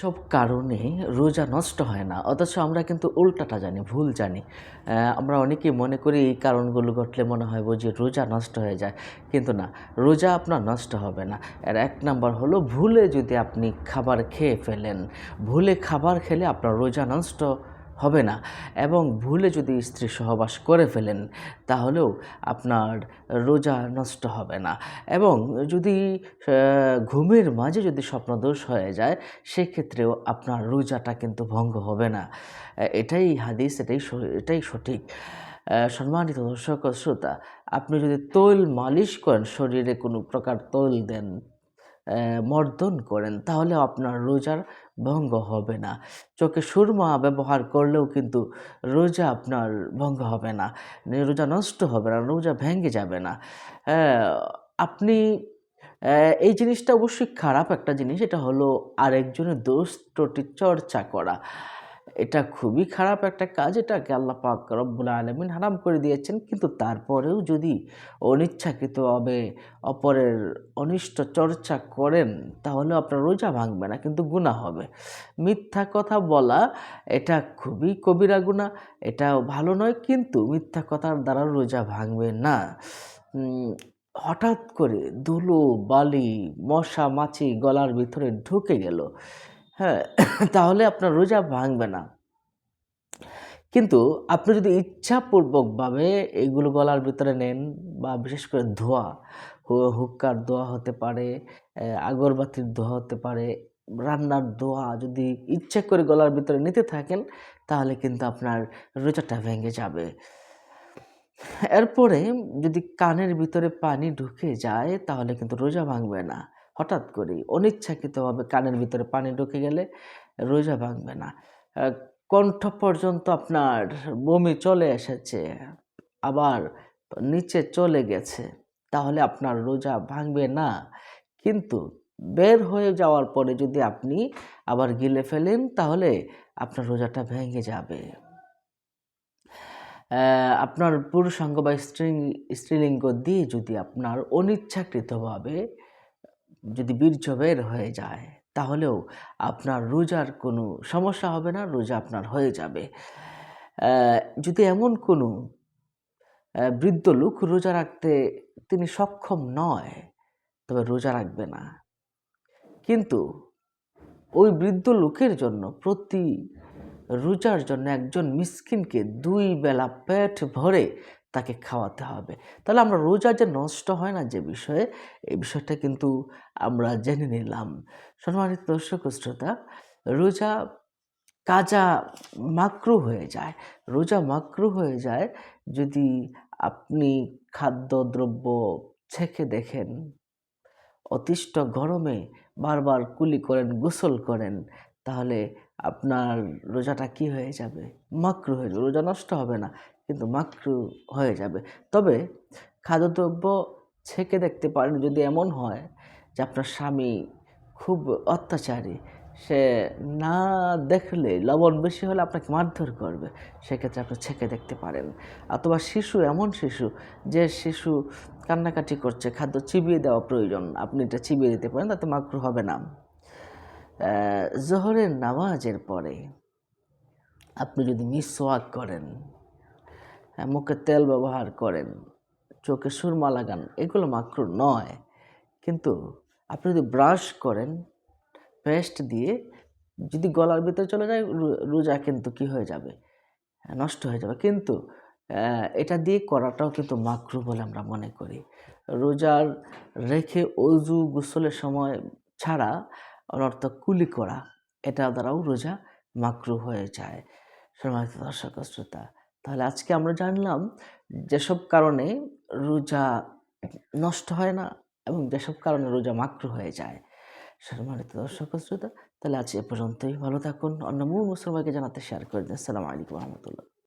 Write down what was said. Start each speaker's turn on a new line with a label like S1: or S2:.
S1: সব কারণে রোজা নষ্ট হয় না। অথচ আমরা কিন্তু উল্টাটা জানি, ভুল জানি। আমরা অনেকেই মনে করি এই কারণগুলো ঘটলে মনে হয় বুঝি রোজা নষ্ট হয়ে যায়। কিন্তু না, রোজা আপনার নষ্ট হবে না। এর এক নাম্বার হলো ভুলে যদি আপনি খাবার খেয়ে ফেলেন, ভুলে খাবার খেলে আপনার রোজা নষ্ট হবে না। এবং ভুলে যদি স্ত্রী সহবাস করে ফেলেন, তাহলেও আপনার রোজা নষ্ট হবে না। এবং যদি ঘুমের মাঝে যদি স্বপ্নদোষ হয়ে যায়, সেক্ষেত্রেও আপনার রোজাটা কিন্তু ভঙ্গ হবে না। এটাই হাদিস, এটাই এটাই সঠিক। সম্মানিত দর্শক শ্রোতা, আপনি যদি তৈল মালিশ করেন, শরীরে কোনো প্রকার তৈল দেন মর্দন করেন, তাহলে আপনার রোজার ভঙ্গ হবে না। চোখে সুরমা ব্যবহার করলেও কিন্তু রোজা আপনার ভঙ্গ হবে না। রোজা নষ্ট হবে না, রোজা ভেঙে যাবে না। আপনি এই জিনিসটা অবশ্যই খারাপ একটা জিনিস, এটা হলো আরেকজনের দোষ, ত্রুটি, চর্চা করা। এটা খুবই খারাপ একটা কাজ, এটাকে আল্লাহ পাক রব্বুল আলমিন হারাম করে দিয়েছেন। কিন্তু তারপরেও যদি অনিচ্ছাকৃতভাবে অপরের অনিষ্ট চর্চা করেন, তাহলে আপনার রোজা ভাঙবে না, কিন্তু গুণা হবে। মিথ্যা কথা বলা, এটা খুবই কবিরা গুণা এটা ভালো নয়, কিন্তু মিথ্যা কথার দ্বারা রোজা ভাঙবে না। হঠাৎ করে ধুলো, বালি, মশা, মাছি গলার ভিতরে ঢুকে গেল। হ্যাঁ তাহলে আপনার রোজা ভাঙবে না। কিন্তু আপনি যদি ইচ্ছাপূর্বকভাবে এইগুলো গলার ভিতরে নেন বা বিশেষ করে ধোয়া হুক্কার ধোয়া হতে পারে আগরবাতির ধোয়া হতে পারে, রান্নার ধোয়া যদি ইচ্ছা করে গলার ভিতরে নিতে থাকেন, তাহলে কিন্তু আপনার রোজাটা ভেঙে যাবে। এরপরে যদি কানের ভিতরে পানি ঢুকে যায়, তাহলে কিন্তু রোজা ভাঙবে না। হঠাৎ করে অনিচ্ছাকৃতভাবে কানের ভিতরে পানি ঢুকে গেলে রোজা ভাঙবে না। কণ্ঠ পর্যন্ত আপনার বমি চলে এসেছে, আবার নিচে চলে গেছে, তাহলে আপনার রোজা ভাঙবে না। কিন্তু বের হয়ে যাওয়ার পরে যদি আপনি আবার গিলে ফেলেন, তাহলে আপনার রোজাটা ভেঙে যাবে। আপনার পুরুষাঙ্গ বা স্ত্রী, স্ত্রীলিঙ্গ দিয়ে যদি আপনার অনিচ্ছাকৃতভাবে যদি বীর্য বের হয়ে যায়, তাহলেও আপনার রোজার কোনো সমস্যা হবে না, রোজা আপনার হয়ে যাবে। যদি এমন কোনো বৃদ্ধ লোক রোজা রাখতে তিনি সক্ষম নয়, তবে রোজা রাখবে না। কিন্তু ওই বৃদ্ধ লোকের জন্য প্রতি রোজার জন্য একজন মিসকিনকে দুই বেলা পেট ভরে তাকে খাওয়াতে হবে। তাহলে আমরা রোজা যে নষ্ট হয় না যে বিষয়ে, এই বিষয়টা কিন্তু আমরা জেনে নিলাম। সম্মানিত দর্শক শ্রোতা, রোজা কাজা মাকরু হয়ে যায়। রোজা মাকরু হয়ে যায় যদি আপনি খাদ্যদ্রব্য ছেঁকে দেখেন, অতিষ্ঠ গরমে বারবার কুলি করেন, গোসল করেন, তাহলে আপনার রোজাটা কি হয়ে যাবে? মাকরু হয়ে যাবে। রোজা নষ্ট হবে না। কিন্তু মাকরু হয়ে যাবে। তবে খাদ্যদ্রব্য ছেঁকে দেখতে পারেন যদি এমন হয় যে আপনার স্বামী খুব অত্যাচারী, সে না দেখলে লবণ বেশি হলে আপনাকে মারধর করবে, সেক্ষেত্রে আপনি ছেঁকে দেখতে পারেন। অথবা শিশু, এমন শিশু যে শিশু কান্নাকাটি করছে, খাদ্য চিবিয়ে দেওয়া প্রয়োজন, আপনি এটা চিবিয়ে দিতে পারেন, তাতে মাকরু হবে না। জোহরের নামাজের পরে আপনি যদি মিসওয়াক করেন হ্যাঁ, মুখে তেল ব্যবহার করেন চোখে সুরমা লাগান এগুলো মাকরু নয়। কিন্তু আপনি যদি ব্রাশ করেন পেস্ট দিয়ে যদি গলার ভিতরে চলে যায় রোজা কিন্তু কি হয়ে যাবে? হ্যাঁ, নষ্ট হয়ে যাবে। কিন্তু এটা দিয়ে করাটাও কিন্তু মাকরু বলে আমরা মনে করি। রোজার রেখে অজু গোসলের সময় ছাড়া অনর্থক কুলি করা এটা দ্বারাও রোজা মাকরু হয়ে যায়। সম্মানিত দর্শক শ্রোতা তাহলে আজকে আমরা জানলাম যেসব কারণে রোজা নষ্ট হয় না এবং যেসব কারণে রোজা মাকরু হয়ে যায়। সম্মানিত দর্শক শ্রোতা, তাহলে আজ এ পর্যন্তই। ভালো থাকুন। অন্য মুসলমানকে জানাতে শেয়ার করে দিন। আসসালামু আলাইকুম রহমতুল্লাহ।